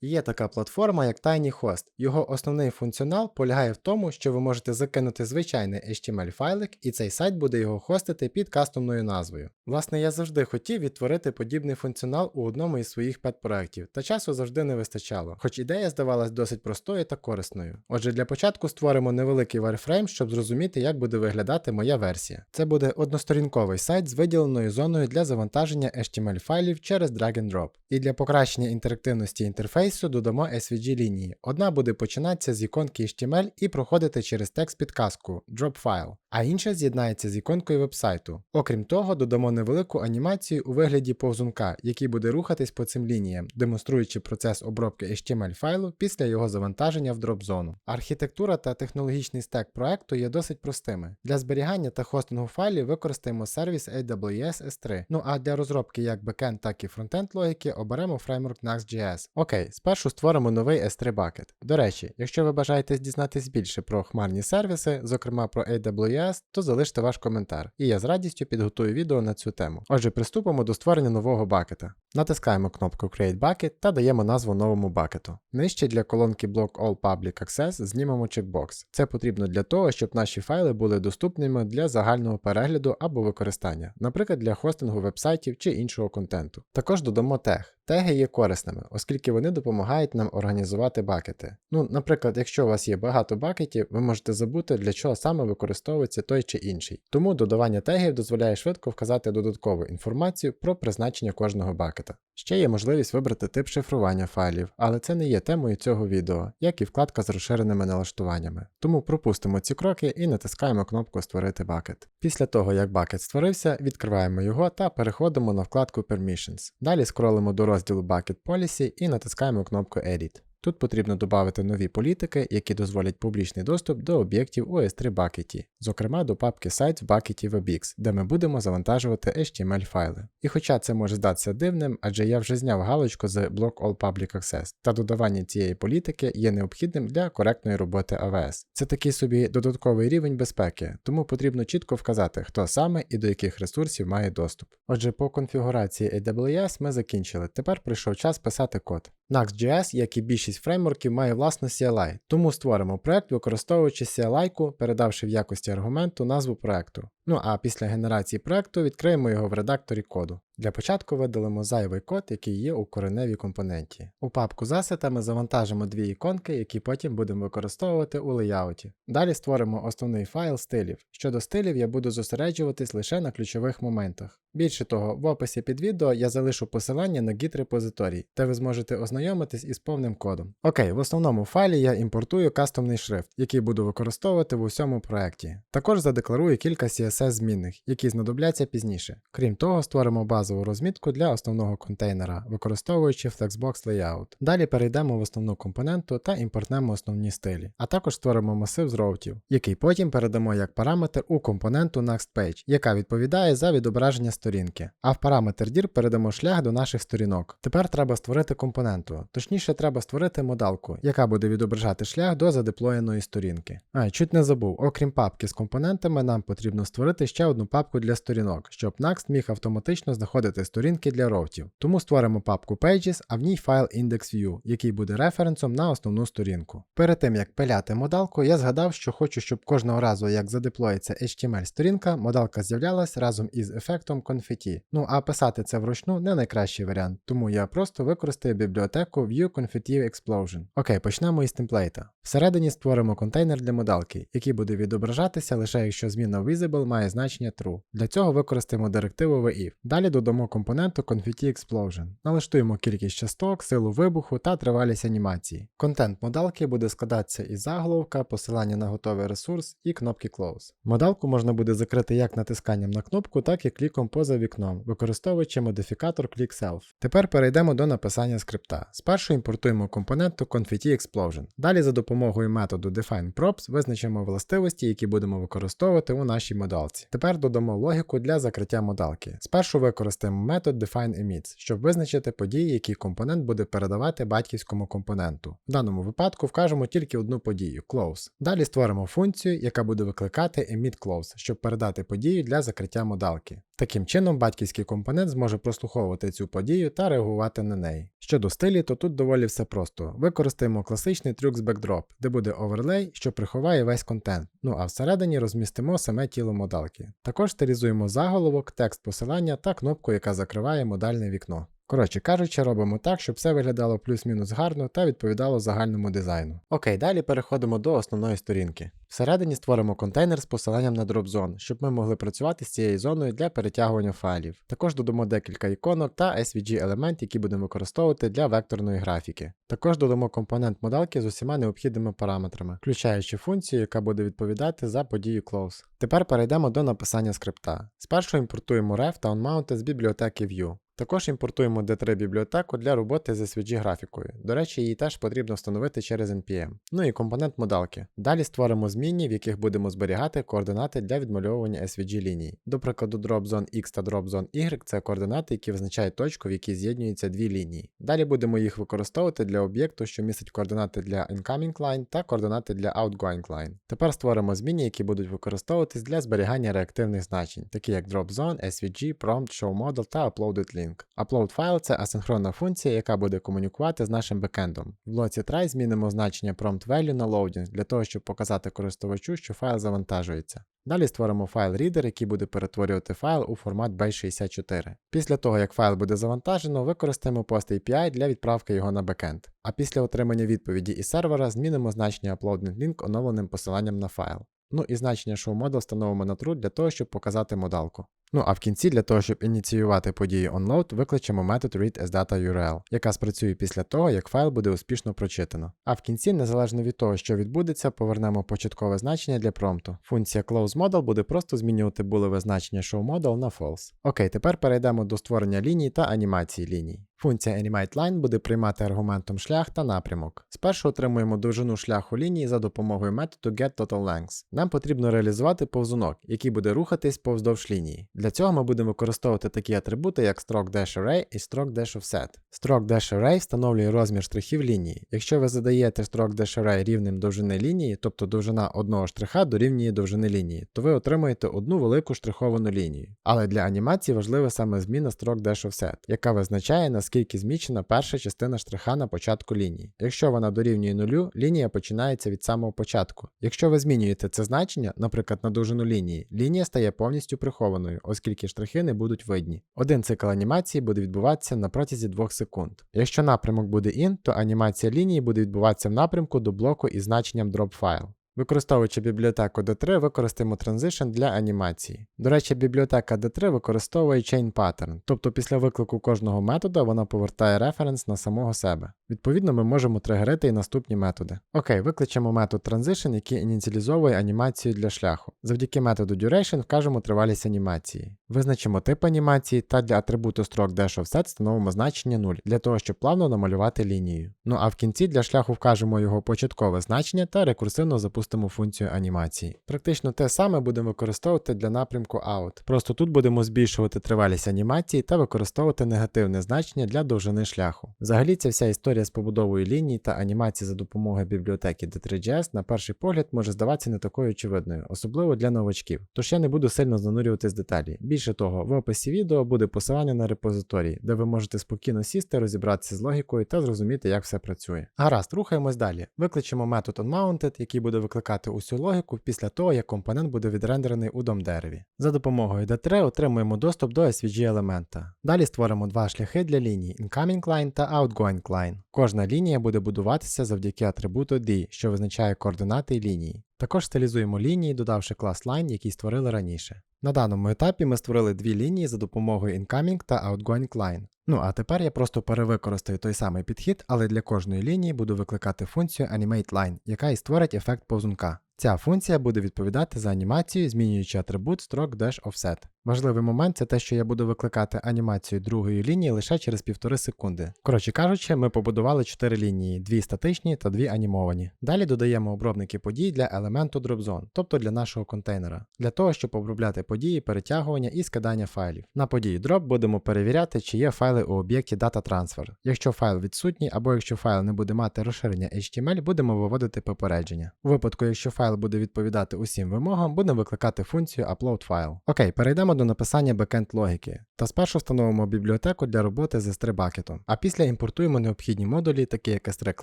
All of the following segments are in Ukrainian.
Є така платформа, як TinyHost. Його основний функціонал полягає в тому, що ви можете закинути звичайний HTML-файлик, і цей сайт буде його хостити під кастомною назвою. Власне, я завжди хотів відтворити подібний функціонал у одному із своїх пет-проєктів, та часу завжди не вистачало, хоч ідея здавалась досить простою та корисною. Отже, для початку створимо невеликий wireframe, щоб зрозуміти, як буде виглядати моя версія. Це буде односторінковий сайт з виділеною зоною для завантаження HTML-файлів через drag and drop. І для покращення інтерактивності інтерфейсу додамо SVG лінії. Одна буде починатися з іконки HTML і проходити через текст підказку Drop File, а інша з'єднається з іконкою вебсайту. Окрім того, додамо невелику анімацію у вигляді повзунка, який буде рухатись по цим лініям, демонструючи процес обробки HTML файлу після його завантаження в дроп-зону. Архітектура та технологічний стек проекту є досить простими. Для зберігання та хостингу файлів використаємо сервіс AWS S3. Ну а для розробки як бекенд, так і фронтенд логіки оберемо фреймворк Next.js. Окей, спершу створимо новий S3 bucket. До речі, якщо ви бажаєте дізнатись більше про хмарні сервіси, зокрема про AWS, то залиште ваш коментар, і я з радістю підготую відео на цю тему. Отже, приступимо до створення нового бакета. Натискаємо кнопку Create Bucket та даємо назву новому бакету. Нижче для колонки блок All Public Access знімемо чекбокс. Це потрібно для того, щоб наші файли були доступними для загального перегляду або використання, наприклад, для хостингу вебсайтів чи іншого контенту. Також додамо тег. Теги є корисними, оскільки вони допомагають нам організувати бакети. Ну, наприклад, якщо у вас є багато бакетів, ви можете забути, для чого саме використовується той чи інший. Тому додавання тегів дозволяє швидко вказати додаткову інформацію про призначення кожного бакета. Ще є можливість вибрати тип шифрування файлів, але це не є темою цього відео, як і вкладка з розширеними налаштуваннями. Тому пропустимо ці кроки і натискаємо кнопку Створити бакет. Після того, як бакет створився, відкриваємо його та переходимо на вкладку Permissions. Далі скролимо до розділу Bucket Policy і натискаємо кнопку Edit. Тут потрібно додати нові політики, які дозволять публічний доступ до об'єктів у S3 Bucket, зокрема до папки сайт в Bucket WebX, де ми будемо завантажувати HTML файли. І хоча це може здатися дивним, адже я вже зняв галочку з Block All Public Access, та додавання цієї політики є необхідним для коректної роботи AWS. Це такий собі додатковий рівень безпеки, тому потрібно чітко вказати, хто саме і до яких ресурсів має доступ. Отже, по конфігурації AWS ми закінчили. Тепер прийшов час писати код. Next.js, як і більшість фреймворків, має власну CLI, тому створимо проект, використовуючи CLI-ку, передавши в якості аргументу назву проекту. Ну а після генерації проекту відкриємо його в редакторі коду. Для початку видалимо зайвий код, який є у кореневій компоненті. У папку з асетами завантажимо дві іконки, які потім будемо використовувати у леяуті. Далі створимо основний файл стилів. Щодо стилів я буду зосереджуватись лише на ключових моментах. Більше того, в описі під відео я залишу посилання на Git репозиторій, де ви зможете ознайомитись із повним кодом. Окей, в основному файлі я імпортую кастомний шрифт, який буду використовувати в усьому проєкті. Також задекларую кілька CSS змінних, які знадобляться пізніше. Крім того, створимо базову розмітку для основного контейнера, використовуючи Flexbox Layout. Далі перейдемо в основну компоненту та імпортнемо основні стилі, а також створимо масив з роутів, який потім передамо як параметр у компоненту NextPage, яка відповідає за відображення сторінки. А в параметр dir передамо шлях до наших сторінок. Тепер треба створити компоненту, точніше, треба створити модалку, яка буде відображати шлях до задеплоєної сторінки. А, чуть не забув, окрім папки з компонентами, нам потрібно створити ще одну папку для сторінок, щоб Next міг автоматично знаходити сторінки для роутів. Тому створимо папку Pages, а в ній файл IndexView, який буде референсом на основну сторінку. Перед тим як пиляти модалку, я згадав, що хочу, щоб кожного разу, як задеплоїться HTML-сторінка, модалка з'являлась разом із ефектом конфеті. Ну а писати це вручну не найкращий варіант, тому я просто використаю бібліотеку View Confetti Explosion. Окей, почнемо із темплейта. Всередині створимо контейнер для модалки, який буде відображатися лише якщо зміна visible має значення true. Для цього використаємо директиву VIF. Далі додамо компоненту Confetti Explosion. Налаштуємо кількість часток, силу вибуху та тривалість анімації. Контент модалки буде складатися із заголовка, посилання на готовий ресурс і кнопки Close. Модалку можна буде закрити як натисканням на кнопку, так і кліком поза вікном, використовуючи модифікатор ClickSelf. Тепер перейдемо до написання скрипта. Спершу імпортуємо компоненту Confetti Explosion. Далі за допомогою методу DefineProps визначимо властивості, які будемо використовувати у нашій модалці. Тепер додамо логіку для закриття модалки. Спершу використаємо метод DefineEmits, щоб визначити події, які компонент буде передавати батьківському компоненту. В даному випадку вкажемо тільки одну подію close. Далі створимо функцію, яка буде викликати emit close, щоб передати подію для закриття модалки. Таким чином, батьківський компонент зможе прослуховувати цю подію та реагувати на неї. Щодо стилі, то тут доволі все просто. Використаємо класичний трюк з бекдроп, де буде оверлей, що приховає весь контент. Ну а всередині розмістимо саме тіло модалки. Також стилізуємо заголовок, текст посилання та кнопку, яка закриває модальне вікно. Коротше кажучи, робимо так, щоб все виглядало плюс-мінус гарно та відповідало загальному дизайну. Окей, далі переходимо до основної сторінки. Всередині створимо контейнер з посиланням на дропзон, щоб ми могли працювати з цією зоною для перетягування файлів. Також додамо декілька іконок та svg елемент, які будемо використовувати для векторної графіки. Також додамо компонент модалки з усіма необхідними параметрами, включаючи функцію, яка буде відповідати за подію close. Тепер перейдемо до написання скрипта. Спершу імпортуємо ref та onMounted з бібліотеки Vue. Також імпортуємо D3 бібліотеку для роботи з SVG графікою. До речі, її теж потрібно встановити через NPM. Ну і компонент модалки. Далі створимо змінні, в яких будемо зберігати координати для відмальовування SVG ліній. До прикладу, dropZone X та dropZone Y це координати, які визначають точку, в якій з'єднуються дві лінії. Далі будемо їх використовувати для об'єкту, що містить координати для incoming line та координати для outgoing line. Тепер створимо змінні, які будуть використовуватись для зберігання реактивних значень, такі як dropZone, SVG, prompt, showModel та uploaded link. Upload файл це асинхронна функція, яка буде комунікувати з нашим бекендом. В блоці try змінимо значення prompt value на loading для того, щоб показати користувачу, що файл завантажується. Далі створимо файл reader, який буде перетворювати файл у формат base64. Після того, як файл буде завантажено, використаємо post API для відправки його на бекенд. А після отримання відповіді із сервера змінимо значення uploading link оновленим посиланням на файл. Ну і значення showModel встановимо на true для того, щоб показати модалку. Ну а в кінці для того, щоб ініціювати подію onload, викличемо метод readAsDataURL, яка спрацює після того, як файл буде успішно прочитано. А в кінці, незалежно від того, що відбудеться, повернемо початкове значення для промпту. Функція closeModel буде просто змінювати булеве значення showModel на false. Окей, тепер перейдемо до створення ліній та анімації ліній. Функція AnimateLine буде приймати аргументом шлях та напрямок. Спершу отримуємо довжину шляху лінії за допомогою методу getTotalLength. Нам потрібно реалізувати повзунок, який буде рухатись повздовж лінії. Для цього ми будемо використовувати такі атрибути, як stroke-array і stroke-offset. Stroke-array встановлює розмір штрихів лінії. Якщо ви задаєте stroke-array рівнем довжини лінії, тобто довжина одного штриха дорівнює довжини лінії, то ви отримаєте одну велику штриховану лінію. Але для анімації важлива саме зміна stroke-offset, яка визначає наскільки змічена перша частина штриха на початку лінії. Якщо вона дорівнює нулю, лінія починається від самого початку. Якщо ви змінюєте це значення, наприклад, на довжину лінії, лінія стає повністю прихованою, оскільки штрихи не будуть видні. Один цикл анімації буде відбуватися на протязі 2 секунд. Якщо напрямок буде in, то анімація лінії буде відбуватися в напрямку до блоку із значенням dropFile. Використовуючи бібліотеку D3, використаємо Transition для анімації. До речі, бібліотека D3 використовує Chain Pattern, тобто після виклику кожного метода вона повертає референс на самого себе. Відповідно, ми можемо тригерити і наступні методи. Окей, викличемо метод Transition, який ініціалізовує анімацію для шляху. Завдяки методу Duration вкажемо тривалість анімації. Визначимо тип анімації та для атрибуту stroke dash offset встановимо значення 0 для того, щоб плавно намалювати лінію. Ну а в кінці для шляху вкажемо його початкове значення та рекурсивно запустимо функцію анімації. Практично те саме будемо використовувати для напрямку out. Просто тут будемо збільшувати тривалість анімації та використовувати негативне значення для довжини шляху. Взагалі ця вся історія з побудовою ліній та анімації за допомогою бібліотеки D3GS на перший погляд може здаватися не такою очевидною, особливо для новачків. Тож я не буду сильно занурюватись в деталі. Більше того, в описі відео буде посилання на репозиторій, де ви можете спокійно сісти, розібратися з логікою та зрозуміти, як все працює. Гаразд, рухаємось далі. Викличемо метод onMounted, який буде викликати усю логіку після того, як компонент буде відрендерений у дом-дереві. За допомогою D3 отримуємо доступ до SVG елемента. Далі створимо два шляхи для ліній Incoming Line та Outgoing Line. Кожна лінія буде будуватися завдяки атрибуту D, що визначає координати лінії. Також стилізуємо лінії, додавши клас Line, який створили раніше. На даному етапі ми створили дві лінії за допомогою Incoming та Outgoing Line. Ну а тепер я просто перевикористаю той самий підхід, але для кожної лінії буду викликати функцію AnimateLine, яка і створить ефект повзунка. Ця функція буде відповідати за анімацію, змінюючи атрибут stroke-offset. Важливий момент це те, що я буду викликати анімацію другої лінії лише через півтори секунди. Коротше кажучи, ми побудували 4 лінії, дві статичні та дві анімовані. Далі додаємо обробники подій для елементу DropZone, тобто для нашого контейнера, для того, щоб обробляти події, перетягування і скидання файлів. На події Drop будемо перевіряти, чи є файли у об'єкті Data Transfer. Якщо файл відсутній, або якщо файл не буде мати розширення HTML, будемо виводити попередження. У випадку, якщо файл буде відповідати усім вимогам, будемо викликати функцію upload file. Окей, перейдемо до написання бекенд логіки та спершу встановимо бібліотеку для роботи з S3 бакетом, а після імпортуємо необхідні модулі, такі як S3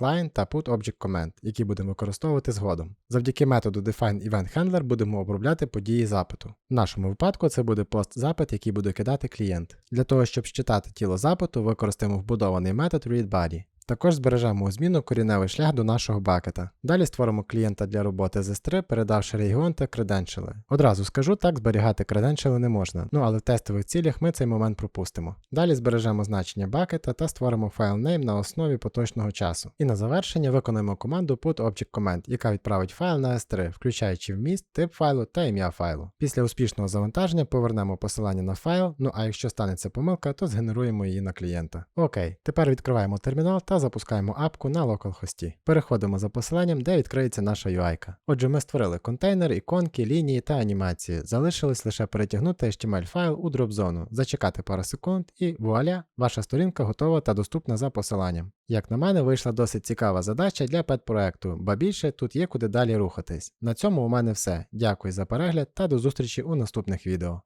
Client та Put Object Command, які будемо використовувати згодом. Завдяки методу Define Event Handler будемо обробляти події запиту. В нашому випадку це буде пост-запит, який буде кидати клієнт. Для того, щоб считати тіло запиту, використаємо вбудований метод readBody. Також збережемо у зміну коріневий шлях до нашого бакета. Далі створимо клієнта для роботи з S3, передавши регіон та креденшали. Одразу скажу, так зберігати креденшали не можна, ну але в тестових цілях ми цей момент пропустимо. Далі збережемо значення бакета та створимо файл name на основі поточного часу. І на завершення виконаємо команду put object command, яка відправить файл на S3, включаючи вміст, тип файлу та ім'я файлу. Після успішного завантаження повернемо посилання на файл, ну а якщо станеться помилка, то згенеруємо її на клієнта. Окей, тепер відкриваємо термінал та запускаємо апку на localhost. Переходимо за посиланням, де відкриється наша UI. Отже, ми створили контейнер, іконки, лінії та анімації. Залишилось лише перетягнути HTML файл у дроп-зону, зачекати пару секунд і вуаля, ваша сторінка готова та доступна за посиланням. Як на мене, вийшла досить цікава задача для педпроекту, ба більше тут є куди далі рухатись. На цьому у мене все. Дякую за перегляд та до зустрічі у наступних відео.